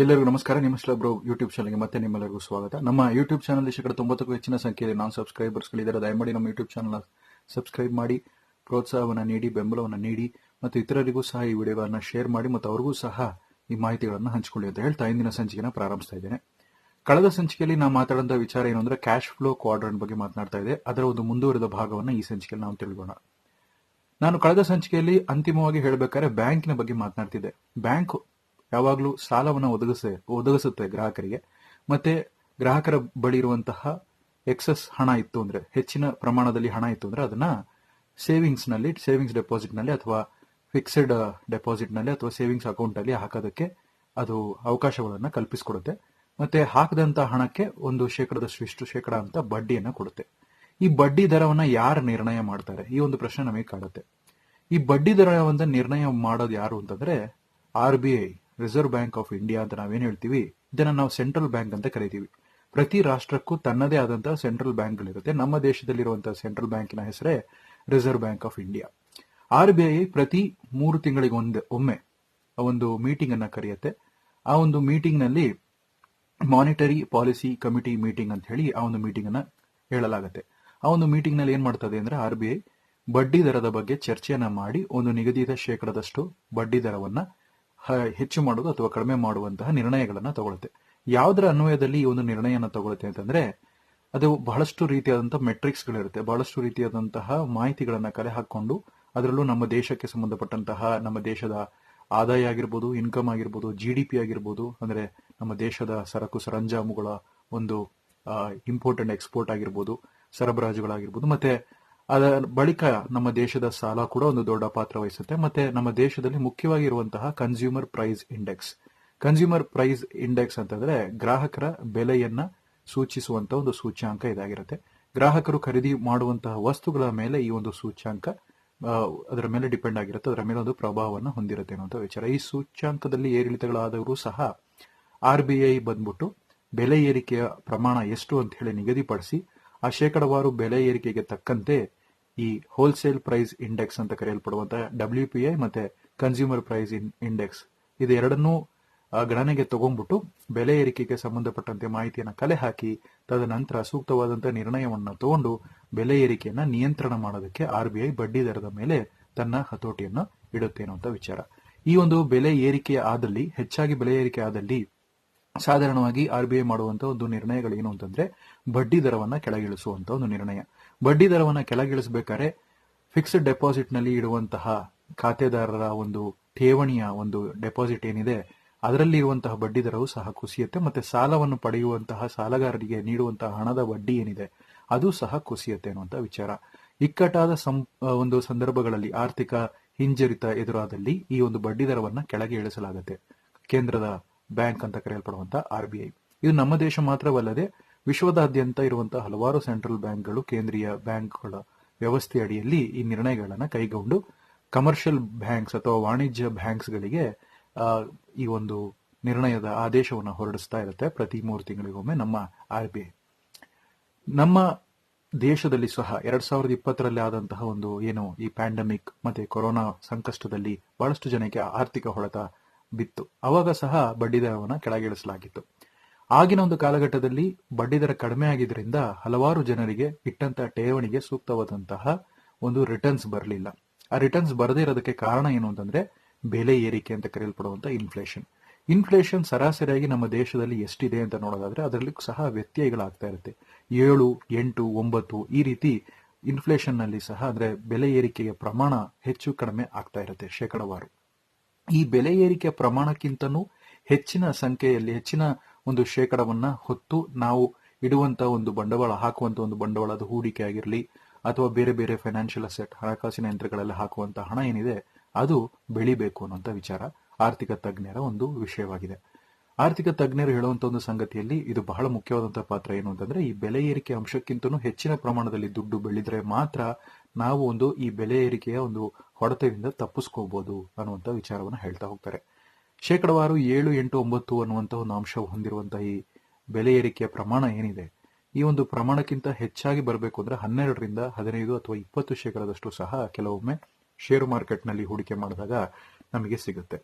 ಎಲ್ಲರಿಗೂ ನಮಸ್ಕಾರ. ನಿಮ್ಮ ಬ್ರೋ ಯೂಟ್ಯೂಬ್ ಚಾನಲ್ಗೆ ಮತ್ತೆ ನಿಮ್ಮೆಲ್ಲರಿಗೂ ಸ್ವಾಗತ. ನಮ್ಮ ಯೂಟ್ಯೂಬ್ ಚಾನಲ್ ಶೇಕಡ ತೊಂಬತ್ತಕ್ಕೂ ಹೆಚ್ಚಿನ ಸಂಖ್ಯೆಯಲ್ಲಿ ನಾನ್ ಸಬ್ಸ್ಕ್ರೈಬರ್ಸ್ಗಳಿದ್ದಾರೆ ದಯಮಾಡಿ ನಮ್ಮ ಯೂಟ್ಯೂಬ್ ಚಾನಲ್ ಸಬ್ಸ್ಕ್ರೈಬ್ ಮಾಡಿ, ಪ್ರೋತ್ಸಾಹವನ್ನು ನೀಡಿ, ಬೆಂಬಲವನ್ನು ನೀಡಿ ಮತ್ತು ಇತರರಿಗೂ ಸಹ ಈ ವಿಡಿಯೋಗಳನ್ನು ಶೇರ್ ಮಾಡಿ ಮತ್ತು ಅವ್ರಿಗೂ ಸಹ ಈ ಮಾಹಿತಿಗಳನ್ನು ಹಂಚಿಕೊಳ್ಳಿ ಅಂತ ಹೇಳ್ತಾ ಇಂದಿನ ಸಂಚಿಕೆನ ಪ್ರಾರಂಭಿಸ್ತಾ ಇದ್ದೇನೆ. ಕಳೆದ ಸಂಚಿಕೆಯಲ್ಲಿ ನಾವು ಮಾತಾಡಿದ ವಿಚಾರ ಏನು ಅಂದ್ರೆ ಕ್ಯಾಶ್ ಫ್ಲೋ ಕ್ವಾಡ್ರೆಂಟ್ ಬಗ್ಗೆ ಮಾತನಾಡ್ತಾ ಇದೆ. ಅದರ ಒಂದು ಮುಂದುವರಿದ ಭಾಗವನ್ನು ಈ ಸಂಚಿಕೆಯಲ್ಲಿ ನಾವು ತಿಳ್ಕೋಣ ನಾನು ಕಳೆದ ಸಂಚಿಕೆಯಲ್ಲಿ ಅಂತಿಮವಾಗಿ ಹೇಳಬೇಕಾದ್ರೆ ಬ್ಯಾಂಕಿನ ಬಗ್ಗೆ ಮಾತನಾಡ್ತಿದ್ದೆ. ಬ್ಯಾಂಕ್ ಯಾವಾಗಲೂ ಸಾಲವನ್ನು ಒದಗಿಸ, ಒದಗಿಸುತ್ತೆ ಗ್ರಾಹಕರಿಗೆ. ಮತ್ತೆ ಗ್ರಾಹಕರ ಬಳಿ ಇರುವಂತಹ ಎಕ್ಸಸ್ ಹಣ ಇತ್ತು ಅಂದ್ರೆ, ಹೆಚ್ಚಿನ ಪ್ರಮಾಣದಲ್ಲಿ ಹಣ ಇತ್ತು ಅಂದ್ರೆ ಅದನ್ನ ಸೇವಿಂಗ್ಸ್ನಲ್ಲಿ ಸೇವಿಂಗ್ಸ್ ಡೆಪಾಸಿಟ್ನಲ್ಲಿ ಅಥವಾ ಫಿಕ್ಸ್ಡ್ ಡೆಪಾಸಿಟ್ನಲ್ಲಿ ಅಥವಾ ಸೇವಿಂಗ್ಸ್ ಅಕೌಂಟ್ ಅಲ್ಲಿ ಹಾಕೋದಕ್ಕೆ ಅದು ಅವಕಾಶಗಳನ್ನು ಕಲ್ಪಿಸಿಕೊಡುತ್ತೆ. ಮತ್ತೆ ಹಾಕದಂತ ಹಣಕ್ಕೆ ಒಂದು ಶೇಕಡದಷ್ಟು ಶೇಕಡ ಅಂತ ಬಡ್ಡಿಯನ್ನ ಕೊಡುತ್ತೆ. ಈ ಬಡ್ಡಿ ದರವನ್ನ ಯಾರು ನಿರ್ಣಯ ಮಾಡ್ತಾರೆ? ಈ ಒಂದು ಪ್ರಶ್ನೆ ನಮಗೆ ಕಾಡುತ್ತೆ ಈ ಬಡ್ಡಿ ದರವನ್ನ ನಿರ್ಣಯ ಮಾಡೋದು ಯಾರು ಅಂತಂದ್ರೆ R B I Reserve Bank of India ಅಂತ ನಾವೇನು ಹೇಳ್ತೀವಿ, ಇದನ್ನ ನಾವು ಸೆಂಟ್ರಲ್ ಬ್ಯಾಂಕ್ ಅಂತ ಕರಿತೀವಿ. ಪ್ರತಿ ರಾಷ್ಟ್ರಕ್ಕೂ ತನ್ನದೇ ಆದಂತಹ ಸೆಂಟ್ರಲ್ ಬ್ಯಾಂಕ್ಗಳಿರುತ್ತೆ ನಮ್ಮ ದೇಶದಲ್ಲಿರುವಂತಹ ಸೆಂಟ್ರಲ್ ಬ್ಯಾಂಕಿನ ಹೆಸರೇ Reserve Bank of India R B I ಪ್ರತಿ ಮೂರು ತಿಂಗಳಿಗೆ ಒಂದು, ಒಮ್ಮೆ ಒಂದು ಮೀಟಿಂಗ್ ಅನ್ನ ಕರೆಯುತ್ತೆ. ಆ ಒಂದು ಮೀಟಿಂಗ್ನಲ್ಲಿ ಮಾನಿಟರಿ ಪಾಲಿಸಿ ಕಮಿಟಿ ಮೀಟಿಂಗ್ ಅಂತ ಹೇಳಿ ಆ ಒಂದು ಮೀಟಿಂಗ್ ಅನ್ನ ಹೇಳಲಾಗುತ್ತೆ. ಆ ಒಂದು ಮೀಟಿಂಗ್ನಲ್ಲಿ ಏನ್ ಮಾಡ್ತದೆ ಅಂದ್ರೆ ಆರ್ ಬಿ ಐ ಬಡ್ಡಿ ದರದ ಬಗ್ಗೆ ಚರ್ಚೆಯನ್ನ ಮಾಡಿ ಒಂದು ನಿಗದಿತ ಶೇಕಡದಷ್ಟು ಬಡ್ಡಿ ದರವನ್ನ ಹೆಚ್ಚು ಮಾಡೋದು ಅಥವಾ ಕಡಿಮೆ ಮಾಡುವಂತಹ ನಿರ್ಣಯಗಳನ್ನ ತಗೊಳುತ್ತೆ. ಯಾವುದರ ಅನ್ವಯದಲ್ಲಿ ಈ ಒಂದು ನಿರ್ಣಯನ ತಗೊಳುತ್ತೆ ಅಂತಂದ್ರೆ, ಅದು ಬಹಳಷ್ಟು ರೀತಿಯಾದಂತಹ ಮೆಟ್ರಿಕ್ಸ್ ಗಳಿರುತ್ತೆ ಬಹಳಷ್ಟು ರೀತಿಯಾದಂತಹ ಮಾಹಿತಿಗಳನ್ನ ಕಲೆ ಹಾಕೊಂಡು ಅದರಲ್ಲೂ ನಮ್ಮ ದೇಶಕ್ಕೆ ಸಂಬಂಧಪಟ್ಟಂತಹ ನಮ್ಮ ದೇಶದ ಆದಾಯ ಆಗಿರ್ಬೋದು ಇನ್ಕಮ್ ಆಗಿರ್ಬೋದು ಜಿ ಡಿ ಪಿ ಆಗಿರ್ಬೋದು, ಅಂದ್ರೆ ನಮ್ಮ ದೇಶದ ಸರಕು, ಸರಂಜಾಮುಗಳ ಒಂದು ಇಂಪೋರ್ಟ್ ಅಂಡ್ ಎಕ್ಸ್ಪೋರ್ಟ್ ಆಗಿರ್ಬೋದು, ಸರಬರಾಜುಗಳಾಗಿರ್ಬೋದು, ಮತ್ತೆ ಅದರ ಬಳಿಕ ನಮ್ಮ ದೇಶದ ಸಾಲ ಕೂಡ ಒಂದು ದೊಡ್ಡ ಪಾತ್ರ ವಹಿಸುತ್ತೆ. ಮತ್ತೆ ನಮ್ಮ ದೇಶದಲ್ಲಿ ಮುಖ್ಯವಾಗಿರುವಂತಹ consumer price index consumer price index ಅಂತಂದ್ರೆ ಗ್ರಾಹಕರ ಬೆಲೆಯನ್ನ ಸೂಚಿಸುವಂತಹ ಒಂದು ಸೂಚ್ಯಾಂಕ ಇದಾಗಿರುತ್ತೆ. ಗ್ರಾಹಕರು ಖರೀದಿ ಮಾಡುವಂತಹ ವಸ್ತುಗಳ ಮೇಲೆ ಈ ಒಂದು ಸೂಚ್ಯಾಂಕ ಅದರ ಮೇಲೆ ಡಿಪೆಂಡ್ ಆಗಿರುತ್ತೆ. ಅದರ ಮೇಲೆ ಒಂದು ಪ್ರಭಾವವನ್ನು ಹೊಂದಿರುತ್ತೆ ಅನ್ನುವಂಥ ವಿಚಾರ. ಈ ಸೂಚ್ಯಾಂಕದಲ್ಲಿ ಏರಿಳಿತಗಳಾದವರು ಸಹ ಆರ್ ಬಿ ಐ ಬಂದ್ಬಿಟ್ಟು ಬೆಲೆ ಏರಿಕೆಯ ಪ್ರಮಾಣ ಎಷ್ಟು ಅಂತ ಹೇಳಿ ನಿಗದಿಪಡಿಸಿ ಆ ಶೇಕಡವಾರು ಬೆಲೆ ಏರಿಕೆಗೆ ತಕ್ಕಂತೆ ಈ ಹೋಲ್ಸೇಲ್ ಪ್ರೈಸ್ ಇಂಡೆಕ್ಸ್ ಅಂತ ಕರೆಯಲ್ಪಡುವಂತಹ ಡಬ್ಲ್ಯೂ ಪಿ ಐ ಮತ್ತೆ ಕನ್ಸ್ಯೂಮರ್ ಪ್ರೈಸ್ ಇಂಡೆಕ್ಸ್ ಇದು ಎರಡನ್ನೂ ಗಣನೆಗೆ ತಗೊಂಡ್ಬಿಟ್ಟು ಬೆಲೆ ಏರಿಕೆಗೆ ಸಂಬಂಧಪಟ್ಟಂತೆ ಮಾಹಿತಿಯನ್ನು ಕಲೆ ಹಾಕಿ ತದನಂತರ ಸೂಕ್ತವಾದಂತಹ ನಿರ್ಣಯವನ್ನು ತಗೊಂಡು ಬೆಲೆ ಏರಿಕೆಯನ್ನ ನಿಯಂತ್ರಣ ಮಾಡೋದಕ್ಕೆ ಆರ್ ಬಿ ಐ ಬಡ್ಡಿ ದರದ ಮೇಲೆ ತನ್ನ ಹತೋಟಿಯನ್ನು ಇಡುತ್ತೆ ಅನ್ನುವಂಥ ವಿಚಾರ. ಈ ಒಂದು ಬೆಲೆ ಏರಿಕೆ ಆದಲ್ಲಿ, ಹೆಚ್ಚಾಗಿ ಬೆಲೆ ಏರಿಕೆ ಆದಲ್ಲಿ ಸಾಧಾರಣವಾಗಿ ಆರ್ ಬಿ ಐ ಮಾಡುವಂತ ಒಂದು ನಿರ್ಣಯಗಳು ಏನು ಅಂತಂದ್ರೆ ಬಡ್ಡಿ ದರವನ್ನ ಕೆಳಗಿಳಿಸುವಂತ ಒಂದು ನಿರ್ಣಯ. ಬಡ್ಡಿ ದರವನ್ನ ಕೆಳಗಿಳಿಸಬೇಕಾದ್ರೆ ಫಿಕ್ಸ್ಡ್ ಡೆಪಾಸಿಟ್ನಲ್ಲಿ ಇಡುವಂತಹ ಖಾತೆದಾರರ ಒಂದು ಠೇವಣಿಯ ಒಂದು ಡೆಪಾಸಿಟ್ ಏನಿದೆ, ಅದರಲ್ಲಿ ಇರುವಂತಹ ಬಡ್ಡಿ ದರವು ಸಹ ಕುಸಿಯುತ್ತೆ, ಮತ್ತೆ ಸಾಲವನ್ನು ಪಡೆಯುವಂತಹ ಸಾಲಗಾರರಿಗೆ ನೀಡುವಂತಹ ಹಣದ ಬಡ್ಡಿ ಏನಿದೆ, ಅದು ಸಹ ಕುಸಿಯುತ್ತೆ ಅನ್ನುವಂಥ ವಿಚಾರ. ಇಕ್ಕಟ್ಟಾದ ಒಂದು ಸಂದರ್ಭಗಳಲ್ಲಿ ಆರ್ಥಿಕ ಹಿಂಜರಿತ ಎದುರಾದಲ್ಲಿ ಈ ಒಂದು ಬಡ್ಡಿ ದರವನ್ನ ಕೆಳಗೆ ಇಳಿಸಲಾಗುತ್ತೆ. ಕೇಂದ್ರದ ಬ್ಯಾಂಕ್ ಅಂತ ಕರೆಯಲ್ಪಡುವಂತಹ ಆರ್ ಬಿ ಐ. ಇದು ನಮ್ಮ ದೇಶ ಮಾತ್ರವಲ್ಲದೆ ವಿಶ್ವದಾದ್ಯಂತ ಇರುವಂತಹ ಹಲವಾರು ಸೆಂಟ್ರಲ್ ಬ್ಯಾಂಕ್ಗಳು ಕೇಂದ್ರೀಯ ಬ್ಯಾಂಕ್ಗಳ ವ್ಯವಸ್ಥೆ ಅಡಿಯಲ್ಲಿ ಈ ನಿರ್ಣಯಗಳನ್ನು ಕೈಗೊಂಡು ಕಮರ್ಷಿಯಲ್ ಬ್ಯಾಂಕ್ಸ್ ಅಥವಾ ವಾಣಿಜ್ಯ ಬ್ಯಾಂಕ್ಸ್ಗಳಿಗೆ ಗಳಿಗೆ ಈ ಒಂದು ನಿರ್ಣಯದ ಆದೇಶವನ್ನು ಹೊರಡಿಸ್ತಾ ಇರುತ್ತೆ ಪ್ರತಿ ಮೂರು ತಿಂಗಳಿಗೊಮ್ಮೆ ನಮ್ಮ ಆರ್ ಬಿ ಐ. ನಮ್ಮ ದೇಶದಲ್ಲಿ ಸಹ ಎರಡ್ ಸಾವಿರದ ಇಪ್ಪತ್ತರಲ್ಲಿ ಆದಂತಹ ಒಂದು ಏನು ಈ ಪ್ಯಾಂಡಮಿಕ್ ಮತ್ತೆ ಕೊರೋನಾ ಸಂಕಷ್ಟದಲ್ಲಿ ಬಹಳಷ್ಟು ಜನಕ್ಕೆ ಆರ್ಥಿಕ ಹೊಡೆತ ಬಿತ್ತು. ಅವಾಗ ಸಹ ಬಡ್ಡಿದರವನ್ನು ಕೆಳಗಿಳಿಸಲಾಗಿತ್ತು. ಆಗಿನ ಒಂದು ಕಾಲಘಟ್ಟದಲ್ಲಿ ಬಡ್ಡಿದರ ಕಡಿಮೆ ಆಗಿದ್ದರಿಂದ ಹಲವಾರು ಜನರಿಗೆ ಇಟ್ಟಂತ ಠೇವಣಿಗೆ ಸೂಕ್ತವಾದಂತಹ ಒಂದು ರಿಟರ್ನ್ಸ್ ಬರಲಿಲ್ಲ. ಆ ರಿಟರ್ನ್ಸ್ ಬರದೇ ಇರೋದಕ್ಕೆ ಕಾರಣ ಏನು ಅಂತಂದ್ರೆ ಬೆಲೆ ಏರಿಕೆ ಅಂತ ಕರೆಯಲ್ಪಡುವಂತ ಇನ್ಫ್ಲೇಷನ್ ಇನ್ಫ್ಲೇಷನ್ ಸರಾಸರಿಯಾಗಿ ನಮ್ಮ ದೇಶದಲ್ಲಿ ಎಷ್ಟಿದೆ ಅಂತ ನೋಡೋದಾದ್ರೆ ಅದರಲ್ಲಿ ಸಹ ವ್ಯತ್ಯಯಗಳಾಗ್ತಾ ಇರುತ್ತೆ. ಏಳು, ಎಂಟು, ಒಂಬತ್ತು ಈ ರೀತಿ ಇನ್ಫ್ಲೇಷನ್ನಲ್ಲಿ ಸಹ ಅಂದ್ರೆ ಬೆಲೆ ಏರಿಕೆಯ ಪ್ರಮಾಣ ಹೆಚ್ಚು ಕಡಿಮೆ ಆಗ್ತಾ ಇರುತ್ತೆ ಶೇಕಡವಾರು. ಈ ಬೆಲೆ ಏರಿಕೆ ಪ್ರಮಾಣಕ್ಕಿಂತನೂ ಹೆಚ್ಚಿನ ಸಂಖ್ಯೆಯಲ್ಲಿ ಹೆಚ್ಚಿನ ಒಂದು ಶೇಕಡವನ್ನ ಹೊತ್ತು ನಾವು ಇಡುವಂತ ಒಂದು ಬಂಡವಾಳ, ಹಾಕುವಂತ ಒಂದು ಬಂಡವಾಳದ ಹೂಡಿಕೆ ಆಗಿರಲಿ ಅಥವಾ ಬೇರೆ ಬೇರೆ ಫೈನಾನ್ಷಿಯಲ್ ಅಸೆಟ್ ಹಣಕಾಸಿನ ಯಂತ್ರಗಳಲ್ಲಿ ಹಾಕುವಂತ ಹಣ ಏನಿದೆ, ಅದು ಬೆಳಿಬೇಕು ಅನ್ನುವಂಥ ವಿಚಾರ ಆರ್ಥಿಕ ತಜ್ಞರ ಒಂದು ವಿಷಯವಾಗಿದೆ. ಆರ್ಥಿಕ ತಜ್ಞರು ಹೇಳುವಂತ ಒಂದು ಸಂಗತಿಯಲ್ಲಿ ಇದು ಬಹಳ ಮುಖ್ಯವಾದಂತಹ ಪಾತ್ರ ಏನು ಅಂತಂದ್ರೆ ಈ ಬೆಲೆ ಏರಿಕೆ ಅಂಶಕ್ಕಿಂತನೂ ಹೆಚ್ಚಿನ ಪ್ರಮಾಣದಲ್ಲಿ ದುಡ್ಡು ಬೆಳೆದ್ರೆ ಮಾತ್ರ ನಾವು ಒಂದು ಈ ಬೆಲೆ ಏರಿಕೆಯ ಒಂದು ಹೊಡೆತದಿಂದ ತಪ್ಪಿಸ್ಕೋಬಹುದು ಅನ್ನುವಂಥ ವಿಚಾರವನ್ನು ಹೇಳ್ತಾ ಹೋಗ್ತಾರೆ. ಶೇಕಡವಾರು ಏಳು ಎಂಟು ಒಂಬತ್ತು ಅನ್ನುವಂಥ ಒಂದು ಅಂಶ ಹೊಂದಿರುವಂತಹ ಈ ಬೆಲೆ ಏರಿಕೆಯ ಪ್ರಮಾಣ ಏನಿದೆ? ಈ ಒಂದು ಪ್ರಮಾಣಕ್ಕಿಂತ ಹೆಚ್ಚಾಗಿ ಬರಬೇಕು ಅಂದ್ರೆ ಹನ್ನೆರಡರಿಂದ ಹದಿನೈದು ಅಥವಾ ಇಪ್ಪತ್ತು ಶೇಕಡದಷ್ಟು ಸಹ ಕೆಲವೊಮ್ಮೆ ಷೇರು ಮಾರ್ಕೆಟ್ನಲ್ಲಿ ಹೂಡಿಕೆ ಮಾಡಿದಾಗ ನಮಗೆ ಸಿಗುತ್ತೆ.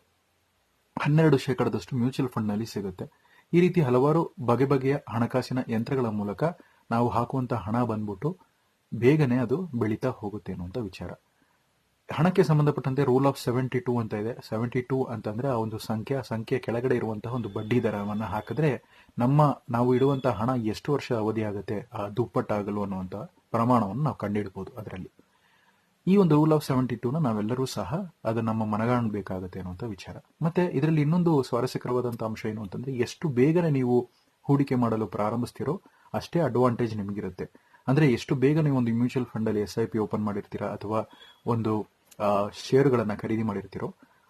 ಹನ್ನೆರಡು ಶೇಕಡದಷ್ಟು ಮ್ಯೂಚುವಲ್ ಫಂಡ್ನಲ್ಲಿ ಸಿಗುತ್ತೆ. ಈ ರೀತಿ ಹಲವಾರು ಬಗೆ ಬಗೆಯ ಹಣಕಾಸಿನ ಯಂತ್ರಗಳ ಮೂಲಕ ನಾವು ಹಾಕುವಂತ ಹಣ ಬಂದ್ಬಿಟ್ಟು ಬೇಗನೆ ಅದು ಬೆಳೀತಾ ಹೋಗುತ್ತೆ ಅಂತ ವಿಚಾರ. ಹಣಕ್ಕೆ ಸಂಬಂಧಪಟ್ಟಂತೆ ರೂಲ್ ಆಫ್ ಸೆವೆಂಟಿ ಟೂ ಅಂತ ಇದೆ. ಸೆವೆಂಟಿ ಟೂ ಅಂತಂದ್ರೆ ಆ ಒಂದು ಸಂಖ್ಯೆ, ಆ ಸಂಖ್ಯೆ ಕೆಳಗಡೆ ಇರುವಂತಹ ಒಂದು ಬಡ್ಡಿ ದರವನ್ನ ಹಾಕಿದ್ರೆ ನಮ್ಮ ನಾವು ಇಡುವಂತಹ ಹಣ ಎಷ್ಟು ವರ್ಷ ಅವಧಿ ಆಗುತ್ತೆ, ಆ ದುಪ್ಪಟ್ಟಾಗಲು ಅನ್ನುವಂಥ ಪ್ರಮಾಣವನ್ನು ನಾವು ಕಂಡುಹಿಡಬಹುದು ಅದರಲ್ಲಿ. ಈ ಒಂದು ರೂಲ್ ಆಫ್ ಸೆವೆಂಟಿ ಟೂನ ನಾವೆಲ್ಲರೂ ಸಹ ಅದು ನಮ್ಮ ಮನಗಾಣಬೇಕಾಗುತ್ತೆ ಅನ್ನುವಂಥ ವಿಚಾರ. ಮತ್ತೆ ಇದರಲ್ಲಿ ಇನ್ನೊಂದು ಸ್ವಾರಸ್ಯಕರವಾದಂಥ ಅಂಶ ಏನು ಅಂತಂದ್ರೆ ಎಷ್ಟು ಬೇಗನೆ ನೀವು ಹೂಡಿಕೆ ಮಾಡಲು ಪ್ರಾರಂಭಿಸ್ತೀರೋ ಅಷ್ಟೇ ಅಡ್ವಾಂಟೇಜ್ ನಿಮಗಿರುತ್ತೆ. ಅಂದ್ರೆ ಎಷ್ಟು ಬೇಗ ನೀವು ಒಂದು ಮ್ಯೂಚುವಲ್ ಫಂಡ್ ಅಲ್ಲಿ ಎಸ್ ಐ ಪಿ ಓಪನ್ ಮಾಡಿರ್ತೀರಾ ಅಥವಾ ಒಂದು ಷೇರುಗಳನ್ನು ಖರೀದಿ ಮಾಡಿರ್ತೀರೋ,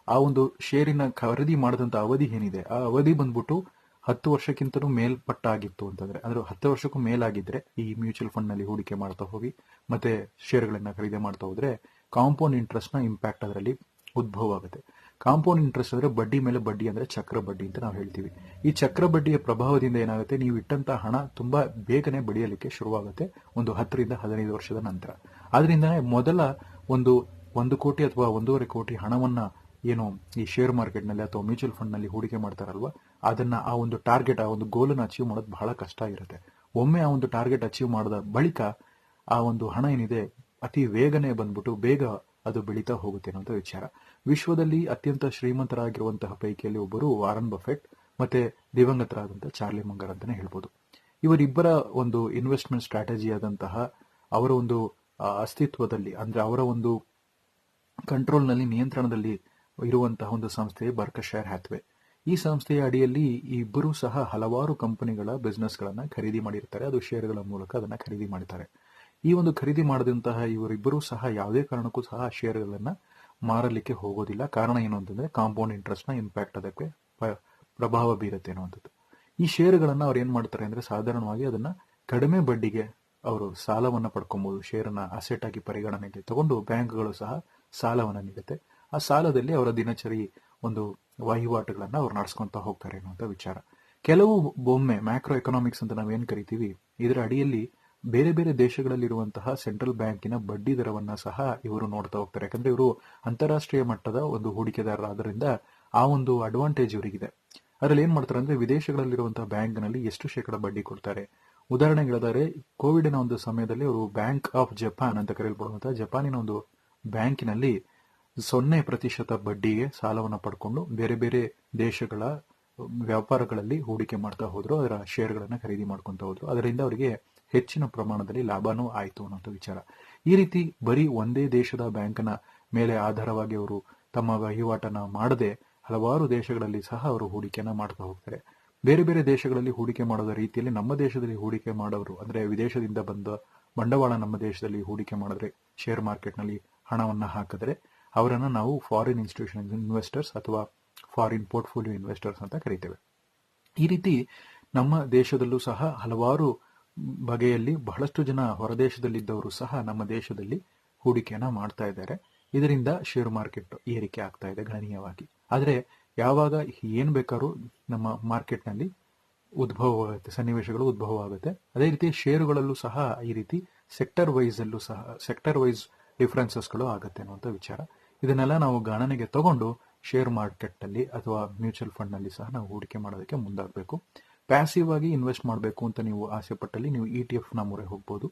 ಆ ಒಂದು ಶೇರಿನ ಖರೀದಿ ಮಾಡಿದಂತ ಅವಧಿ ಏನಿದೆ, ಆ ಅವಧಿ ಬಂದ್ಬಿಟ್ಟು ಹತ್ತು ವರ್ಷಕ್ಕಿಂತಲೂ ಮೇಲ್ಪಟ್ಟಾಗಿತ್ತು ಅಂತಂದ್ರೆ, ಅಂದ್ರೆ ಹತ್ತು ವರ್ಷಕ್ಕೂ ಮೇಲಾಗಿದ್ರೆ ಈ ಮ್ಯೂಚುವಲ್ ಫಂಡ್ನಲ್ಲಿ ಹೂಡಿಕೆ ಮಾಡ್ತಾ ಹೋಗಿ, ಮತ್ತೆ ಶೇರ್ಗಳನ್ನ ಖರೀದಿ ಮಾಡ್ತಾ ಹೋದ್ರೆ ಕಾಂಪೌಂಡ್ ಇಂಟ್ರೆಸ್ಟ್ನ ಇಂಪ್ಯಾಕ್ಟ್ ಅದರಲ್ಲಿ ಉದ್ಭವ ಆಗುತ್ತೆ ಕಾಂಪೌಂಡ್ ಇಂಟ್ರೆಸ್ಟ್ ಅಂದ್ರೆ ಬಡ್ಡಿ ಮೇಲೆ ಬಡ್ಡಿ ಅಂದ್ರೆ ಚಕ್ರ ಬಡ್ಡಿ ಅಂತ ನಾವು ಹೇಳ್ತೀವಿ. ಈ ಚಕ್ರ ಬಡ್ಡಿಯ ಪ್ರಭಾವದಿಂದ ಏನಾಗುತ್ತೆ? ನೀವು ಇಟ್ಟಂತ ಹಣ ತುಂಬಾ ಬೇಗನೆ ಬೆಳೆಯಲಿಕ್ಕೆ ಶುರುವಾಗುತ್ತೆ ಒಂದು ಹತ್ತರಿಂದ ಹದಿನೈದು ವರ್ಷದ ನಂತರ. ಆದ್ರಿಂದ ಮೊದಲ ಒಂದು ಒಂದು ಕೋಟಿ ಅಥವಾ ಒಂದೂವರೆ ಕೋಟಿ ಹಣವನ್ನ ಏನು ಈ ಶೇರ್ ಮಾರ್ಕೆಟ್ನಲ್ಲಿ ಅಥವಾ ಮ್ಯೂಚುವಲ್ ಫಂಡ್ನಲ್ಲಿ ಹೂಡಿಕೆ ಮಾಡ್ತಾರಲ್ವಾ? ಅದನ್ನ ಆ ಒಂದು ಟಾರ್ಗೆಟ್ ಆ ಒಂದು ಗೋಲನ್ನು ಅಚೀವ್ ಮಾಡೋದು ಬಹಳ ಕಷ್ಟ ಇರುತ್ತೆ ಒಮ್ಮೆ ಆ ಒಂದು ಟಾರ್ಗೆಟ್ ಅಚೀವ್ ಮಾಡಿದ ಬಳಿಕ ಆ ಒಂದು ಹಣ ಏನಿದೆ, ಅತಿ ವೇಗನೆ ಬಂದ್ಬಿಟ್ಟು ಬೇಗ ಅದು ಬೆಳೀತಾ ಹೋಗುತ್ತೆ ಅನ್ನೋಂಥ ವಿಚಾರ. ವಿಶ್ವದಲ್ಲಿ ಅತ್ಯಂತ ಶ್ರೀಮಂತರಾಗಿರುವಂತಹ ಪೈಕಿಯಲ್ಲಿ ಒಬ್ಬರು ವಾರನ್ ಬಫೆಟ್ ಮತ್ತೆ ದಿವಂಗತರಾದಂತಹ ಚಾರ್ಲಿ ಮಂಗರ್ ಅಂತಾನೆ ಹೇಳ್ಬೋದು. ಇವರಿಬ್ಬರ ಒಂದು ಇನ್ವೆಸ್ಟ್ಮೆಂಟ್ ಸ್ಟ್ರಾಟಜಿ ಆದಂತಹ ಅವರ ಒಂದು ಅಸ್ತಿತ್ವದಲ್ಲಿ, ಅಂದ್ರೆ ಅವರ ಒಂದು ಕಂಟ್ರೋಲ್ನಲ್ಲಿ ನಿಯಂತ್ರಣದಲ್ಲಿ ಇರುವಂತಹ ಒಂದು ಸಂಸ್ಥೆ ಬರ್ಕಶೈರ್ ಹ್ಯಾತ್ವೆ. ಈ ಸಂಸ್ಥೆಯ ಅಡಿಯಲ್ಲಿ ಇಬ್ಬರು ಸಹ ಹಲವಾರು ಕಂಪನಿಗಳ ಬಿಸ್ನೆಸ್ ಗಳನ್ನ ಖರೀದಿ ಮಾಡಿರ್ತಾರೆ. ಅದು ಶೇರ್ಗಳ ಮೂಲಕ ಅದನ್ನ ಖರೀದಿ ಮಾಡ್ತಾರೆ. ಈ ಒಂದು ಖರೀದಿ ಮಾಡಿದಂತಹ ಇವರಿಬ್ಬರೂ ಸಹ ಯಾವುದೇ ಕಾರಣಕ್ಕೂ ಸಹ ಶೇರ್ಗಳನ್ನ ಮಾರಲಿಕ್ಕೆ ಹೋಗೋದಿಲ್ಲ. ಕಾರಣ ಏನು ಅಂತಂದ್ರೆ ಕಾಂಪೌಂಡ್ ಇಂಟ್ರೆಸ್ಟ್ನ ಇಂಪ್ಯಾಕ್ಟ್ ಅದಕ್ಕೆ ಪ್ರಭಾವ ಬೀರುತ್ತೆ ಅನ್ನುವಂಥದ್ದು ಈ ಷೇರುಗಳನ್ನು ಅವ್ರು ಏನು ಮಾಡ್ತಾರೆ ಅಂದ್ರೆ ಸಾಧಾರಣವಾಗಿ ಅದನ್ನ ಕಡಿಮೆ ಬಡ್ಡಿಗೆ ಅವರು ಸಾಲವನ್ನ ಪಡ್ಕೊಬಹುದು ಷೇರನ್ನು ಅಸೆಟ್ ಆಗಿ ಪರಿಗಣನೆಗೆ ತಗೊಂಡು ಬ್ಯಾಂಕ್ಗಳು ಸಹ ಸಾಲವನ್ನ ನೀಡುತ್ತೆ. ಆ ಸಾಲದಲ್ಲಿ ಅವರ ದಿನಚರಿ ಒಂದು ವಹಿವಾಟುಗಳನ್ನು ಅವ್ರು ನಡೆಸ್ಕೊತಾ ಹೋಗ್ತಾರೆ ಅನ್ನುವಂಥ ವಿಚಾರ. ಕೆಲವು ಬೊಮ್ಮೆ ಮ್ಯಾಕ್ರೋ ಎಕನಾಮಿಕ್ಸ್ ಅಂತ ನಾವೇನ್ ಕರಿತೀವಿ, ಇದರ ಅಡಿಯಲ್ಲಿ ಬೇರೆ ಬೇರೆ ದೇಶಗಳಲ್ಲಿರುವಂತಹ ಸೆಂಟ್ರಲ್ ಬ್ಯಾಂಕಿನ ಬಡ್ಡಿ ದರವನ್ನು ಸಹ ಇವರು ನೋಡ್ತಾ ಹೋಗ್ತಾರೆ. ಯಾಕಂದ್ರೆ ಇವರು ಅಂತಾರಾಷ್ಟ್ರೀಯ ಮಟ್ಟದ ಒಂದು ಹೂಡಿಕೆದಾರರಾದ್ರಿಂದ ಆ ಒಂದು ಅಡ್ವಾಂಟೇಜ್ ಇವರಿಗಿದೆ. ಅದರಲ್ಲಿ ಏನ್ ಮಾಡ್ತಾರೆ ಅಂದ್ರೆ ವಿದೇಶಗಳಲ್ಲಿರುವಂತಹ ಬ್ಯಾಂಕ್ನಲ್ಲಿ ಎಷ್ಟು ಶೇಕಡ ಬಡ್ಡಿ ಕೊಡ್ತಾರೆ. ಉದಾಹರಣೆಗೆ ಹೇಳಿದರೆ ಕೋವಿಡ್ನ ಒಂದು ಸಮಯದಲ್ಲಿ ಅವರು ಬ್ಯಾಂಕ್ ಆಫ್ ಜಪಾನ್ ಅಂತ ಕರೆಯಲ್ಪಡುವಂತಹ ಜಪಾನಿನ ಒಂದು ಬ್ಯಾಂಕಿನಲ್ಲಿ ಸೊನ್ನೆ ಪ್ರತಿಶತ ಬಡ್ಡಿಗೆ ಸಾಲವನ್ನು ಪಡ್ಕೊಂಡು ಬೇರೆ ಬೇರೆ ದೇಶಗಳ ವ್ಯಾಪಾರಗಳಲ್ಲಿ ಹೂಡಿಕೆ ಮಾಡ್ತಾ ಹೋದ್ರು, ಅದರ ಶೇರ್ಗಳನ್ನು ಖರೀದಿ ಮಾಡ್ಕೊತಾ ಹೋದ್ರು. ಅದರಿಂದ ಅವರಿಗೆ ಹೆಚ್ಚಿನ ಪ್ರಮಾಣದಲ್ಲಿ ಲಾಭನೂ ಆಯಿತು ಅನ್ನೋಂಥ ವಿಚಾರ. ಈ ರೀತಿ ಬರೀ ಒಂದೇ ದೇಶದ ಬ್ಯಾಂಕ್ನ ಮೇಲೆ ಆಧಾರವಾಗಿ ಅವರು ತಮ್ಮ ವಹಿವಾಟನ ಮಾಡದೆ ಹಲವಾರು ದೇಶಗಳಲ್ಲಿ ಸಹ ಅವರು ಹೂಡಿಕೆಯನ್ನ ಮಾಡ್ತಾ ಹೋಗ್ತಾರೆ. ಬೇರೆ ಬೇರೆ ದೇಶಗಳಲ್ಲಿ ಹೂಡಿಕೆ ಮಾಡೋದ ರೀತಿಯಲ್ಲಿ ನಮ್ಮ ದೇಶದಲ್ಲಿ ಹೂಡಿಕೆ ಮಾಡೋರು, ಅಂದ್ರೆ ವಿದೇಶದಿಂದ ಬಂದ ಬಂಡವಾಳ ನಮ್ಮ ದೇಶದಲ್ಲಿ ಹೂಡಿಕೆ ಮಾಡಿದ್ರೆ ಶೇರ್ ಮಾರ್ಕೆಟ್ನಲ್ಲಿ ಹಣವನ್ನ ಹಾಕಿದ್ರೆ ಅವರನ್ನ ನಾವು ಫಾರಿನ್ ಇನ್ಸ್ಟಿಟ್ಯೂಷನ್ ಇನ್ವೆಸ್ಟರ್ಸ್ ಅಥವಾ ಫಾರಿನ್ ಪೋರ್ಟ್ಫೋಲಿಯೋ ಇನ್ವೆಸ್ಟರ್ಸ್ ಅಂತ ಕರಿತೇವೆ. ಈ ರೀತಿ ನಮ್ಮ ದೇಶದಲ್ಲೂ ಸಹ ಹಲವಾರು ಬಗೆಯಲ್ಲಿ ಬಹಳಷ್ಟು ಜನ ಹೊರದೇಶದಲ್ಲಿದ್ದವರು ಸಹ ನಮ್ಮ ದೇಶದಲ್ಲಿ ಹೂಡಿಕೆಯನ್ನು ಮಾಡ್ತಾ ಇದ್ದಾರೆ. ಇದರಿಂದ ಶೇರ್ ಮಾರ್ಕೆಟ್ ಏರಿಕೆ ಆಗ್ತಾ ಇದೆ ಗಣನೀಯವಾಗಿ. ಆದರೆ ಯಾವಾಗ ಏನು ಬೇಕಾದ್ರೂ ನಮ್ಮ ಮಾರ್ಕೆಟ್ನಲ್ಲಿ ಉದ್ಭವ ಆಗುತ್ತೆ ಸನ್ನಿವೇಶಗಳು ಉದ್ಭವ ಆಗುತ್ತೆ ಅದೇ ರೀತಿ ಷೇರುಗಳಲ್ಲೂ ಸಹ ಈ ರೀತಿ ಸೆಕ್ಟರ್ ವೈಸ್ ಅಲ್ಲೂ ಸಹ ಸೆಕ್ಟರ್ ವೈಸ್ ಡಿಫ್ರೆನ್ಸಸ್ಗಳು ಆಗುತ್ತೆ ಅನ್ನುವಂಥ ವಿಚಾರ. ಇದನ್ನೆಲ್ಲ ನಾವು ಗಣನೆಗೆ ತಗೊಂಡು ಶೇರ್ ಮಾರ್ಕೆಟ್ ಅಲ್ಲಿ ಅಥವಾ ಮ್ಯೂಚುವಲ್ ಫಂಡ್ನಲ್ಲಿ ಸಹ ನಾವು ಹೂಡಿಕೆ ಮಾಡೋದಕ್ಕೆ ಮುಂದಾಗಬೇಕು. ಪ್ಯಾಸಿವ್ ಆಗಿ ಇನ್ವೆಸ್ಟ್ ಮಾಡಬೇಕು ಅಂತ ನೀವು ಆಸೆ ಪಟ್ಟಲ್ಲಿ ನೀವು ಇ ಟಿ ಎಫ್ನ ಮೊರೆ ಹೋಗ್ಬೋದು.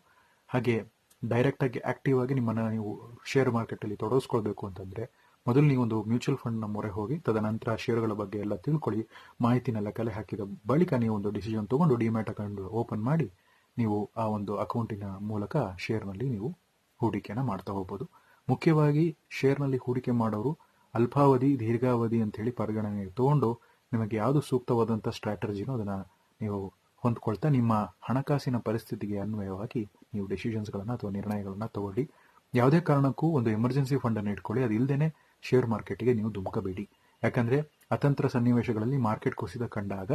ಹಾಗೆ ಡೈರೆಕ್ಟ್ ಆಗಿ ಆಕ್ಟಿವ್ ಆಗಿ ನಿಮ್ಮನ್ನ ನೀವು ಶೇರ್ ಮಾರ್ಕೆಟ್ ಅಲ್ಲಿ ತೊಡಗಿಸ್ಕೊಳ್ಬೇಕು ಅಂತಂದ್ರೆ ಮೊದಲು ನೀವು ಒಂದು ಮ್ಯೂಚುವಲ್ ಫಂಡ್ನ ಮೊರೆ ಹೋಗಿ, ತದನಂತರ ಷೇರುಗಳ ಬಗ್ಗೆ ಎಲ್ಲ ತಿಳ್ಕೊಳ್ಳಿ, ಮಾಹಿತಿನೆಲ್ಲ ಕಲೆ ಹಾಕಿದ ಬಳಿಕ ಒಂದು ಡಿಸಿಷನ್ ತಗೊಂಡು ಡಿಮ್ಯಾಟ್ ಅಕೌಂಟ್ ಓಪನ್ ಮಾಡಿ ನೀವು ಆ ಒಂದು ಅಕೌಂಟಿನ ಮೂಲಕ ಶೇರ್ನಲ್ಲಿ ನೀವು ಹೂಡಿಕೆನ ಮಾಡ್ತಾ ಹೋಗ್ಬೋದು. ಮುಖ್ಯವಾಗಿ ಶೇರ್ನಲ್ಲಿ ಹೂಡಿಕೆ ಮಾಡೋರು ಅಲ್ಪಾವಧಿ, ದೀರ್ಘಾವಧಿ ಅಂತ ಹೇಳಿ ಪರಿಗಣನೆಗೆ ತಗೊಂಡು ನಿಮಗೆ ಯಾವುದು ಸೂಕ್ತವಾದಂಥ ಸ್ಟ್ರಾಟಜಿನೋ ಅದನ್ನು ನೀವು ಹೊಂದ್ಕೊಳ್ತಾ ನಿಮ್ಮ ಹಣಕಾಸಿನ ಪರಿಸ್ಥಿತಿಗೆ ಅನ್ವಯವಾಗಿ ನೀವು ಡೆಸಿಷನ್ಸ್ಗಳನ್ನು ಅಥವಾ ನಿರ್ಣಯಗಳನ್ನು ತಗೊಳ್ಳಿ. ಯಾವುದೇ ಕಾರಣಕ್ಕೂ ಒಂದು ಎಮರ್ಜೆನ್ಸಿ ಫಂಡನ್ನು ಇಟ್ಕೊಳ್ಳಿ. ಅದು ಇಲ್ಲದೇ ಶೇರ್ ಮಾರ್ಕೆಟ್ಗೆ ನೀವು ಧುಮುಕಬೇಡಿ. ಯಾಕಂದರೆ ಅತಂತ್ರ ಸನ್ನಿವೇಶಗಳಲ್ಲಿ ಮಾರ್ಕೆಟ್ ಕುಸಿದ ಕಂಡಾಗ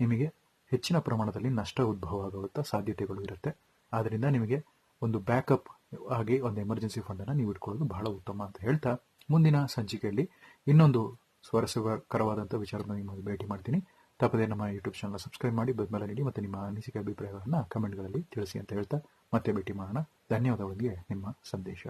ನಿಮಗೆ ಹೆಚ್ಚಿನ ಪ್ರಮಾಣದಲ್ಲಿ ನಷ್ಟ ಉದ್ಭವ ಆಗುವಂಥ ಸಾಧ್ಯತೆಗಳು ಇರುತ್ತೆ. ಆದ್ದರಿಂದ ನಿಮಗೆ ಒಂದು ಬ್ಯಾಕಪ್ ಆಗಿ ಒಂದು ಎಮರ್ಜೆನ್ಸಿ ಫಂಡನ್ನು ನೀವು ಇಟ್ಕೊಳ್ಳೋದು ಬಹಳ ಉತ್ತಮ ಅಂತ ಹೇಳ್ತಾ ಮುಂದಿನ ಸಂಚಿಕೆಯಲ್ಲಿ ಇನ್ನೊಂದು ಸ್ವಾರಸ್ಯಕರವಾದಂಥ ವಿಚಾರವನ್ನು ನಿಮಗೆ ಭೇಟಿ ಮಾಡ್ತೀನಿ. ತಪ್ಪದೆ ನಮ್ಮ ಯೂಟ್ಯೂಬ್ ಚಾನಲ್ ಸಬ್ಸ್ಕ್ರೈಬ್ ಮಾಡಿ ಬೆಂಬಲ ನೀಡಿ ಮತ್ತು ನಿಮ್ಮ ಅನಿಸಿಕೆ, ಅಭಿಪ್ರಾಯಗಳನ್ನು ಕಮೆಂಟ್ಗಳಲ್ಲಿ ತಿಳಿಸಿ ಅಂತ ಹೇಳ್ತಾ ಮತ್ತೆ ಭೇಟಿ ಮಾಡೋಣ. ಧನ್ಯವಾದಗಳೊಂದಿಗೆ ನಿಮ್ಮ ಸಂದೇಶ.